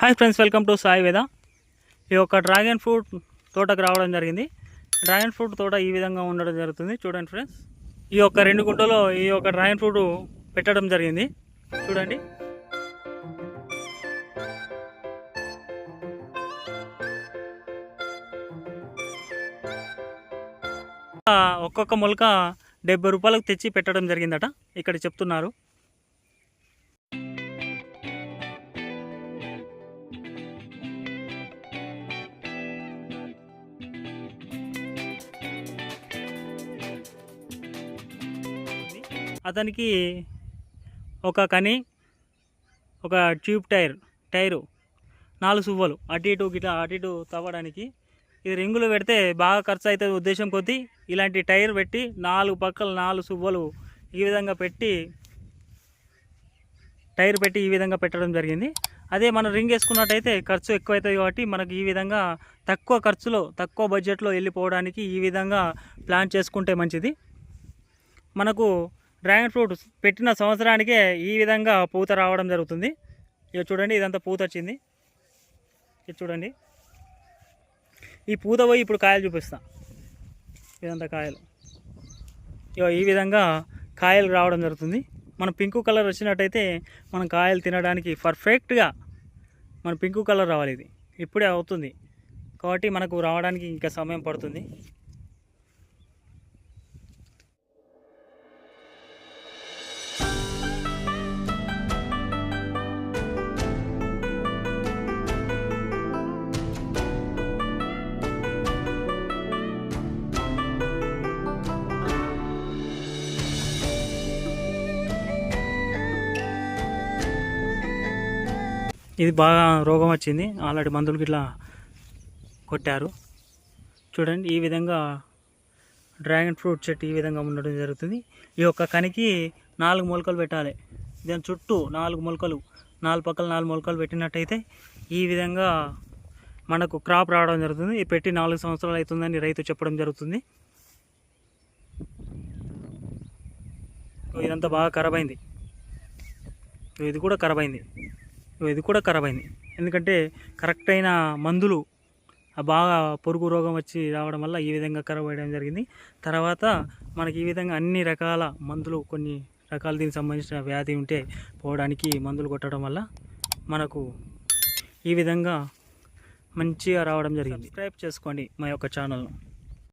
Hi friends welcome to Sai Veda ఈ యొక్క dragon fruit తోటకు రావడం జరిగింది. డ్రాగన్ ఫ్రూట్ తోట ఈ విధంగా ఉండడం జరుగుతుంది. చూడండి ఫ్రెండ్స్ ఈ యొక్క రెండు గుంటలో ఈ యొక్క డ్రాగన్ ఫ్రూట్ పెట్టడం జరిగింది. చూడండి. ఒక్కొక్క మొలక డెబ్బై రూపాయలకు తెచ్చి పెట్టడం జరిగిందట. ఇక్కడ చెప్తున్నారు. అతనికి ఒక కని ఒక ట్యూబ్ టైర్ టైరు నాలుగు సువ్వలు అటు ఇటు గిట్లా అటు ఇటు తవ్వడానికి. ఇది రింగులు పెడితే బాగా ఖర్చు అవుతుంది ఉద్దేశం కొద్దీ ఇలాంటి టైర్ పెట్టి నాలుగు పక్కల నాలుగు సువ్వలు ఈ విధంగా పెట్టి టైర్ పెట్టి ఈ విధంగా పెట్టడం జరిగింది. అదే మనం రింగ్ వేసుకున్నట్టయితే ఖర్చు ఎక్కువ అవుతుంది కాబట్టి మనకు ఈ విధంగా తక్కువ ఖర్చులో తక్కువ బడ్జెట్లో వెళ్ళిపోవడానికి ఈ విధంగా ప్లాన్ చేసుకుంటే మంచిది. మనకు డ్రాగన్ ఫ్రూట్ పెట్టిన సంవత్సరానికే ఈ విధంగా పూత రావడం జరుగుతుంది. ఇక చూడండి ఇదంతా పూత వచ్చింది. ఇది చూడండి. ఈ పూత పోయి ఇప్పుడు కాయలు చూపిస్తా. ఇదంతా కాయలు. ఇగో ఈ విధంగా కాయలు రావడం జరుగుతుంది. మన పింక్ కలర్ వచ్చినట్టయితే మనం కాయలు తినడానికి పర్ఫెక్ట్గా మన పింక్ కలర్ రావాలి ఇది. ఇప్పుడే అవుతుంది. కాబట్టి మనకు రావడానికి ఇంకా సమయం పడుతుంది. ఇది బాగా రోగం వచ్చింది. ఆల్రెడీ మందులు ఇట్లా కొట్టారు. చూడండి ఈ విధంగా డ్రాగన్ ఫ్రూట్ చెట్టు ఈ విధంగా ఉండడం జరుగుతుంది. ఈ యొక్క కనికి నాలుగు మొలకలు పెట్టాలి. దాని చుట్టూ నాలుగు మొలకలు నాలుగు పక్కల నాలుగు మొలకలు పెట్టినట్టయితే ఈ విధంగా మనకు క్రాప్ రావడం జరుగుతుంది. ఇది పెట్టి నాలుగు సంవత్సరాలు అవుతుందని రైతు చెప్పడం జరుగుతుంది. ఇదంతా బాగా ఖరాబ్ అయింది. ఇది కూడా ఖరాబ్ అయింది. ఇది కూడా ఖరాబ్ అయింది. ఎందుకంటే కరెక్ట్ అయిన మందులు బాగా పొరుగు రోగం వచ్చి రావడం వల్ల ఈ విధంగా ఖరాబ్ అయ్యడం జరిగింది. తర్వాత మనకి ఈ విధంగా అన్ని రకాల మందులు కొన్ని రకాల దీనికి సంబంధించిన వ్యాధి ఉంటే పోవడానికి మందులు కొట్టడం వల్ల మనకు ఈ విధంగా మంచిగా రావడం జరిగింది. సబ్స్క్రైబ్ చేసుకోండి మా యొక్క ఛానల్ను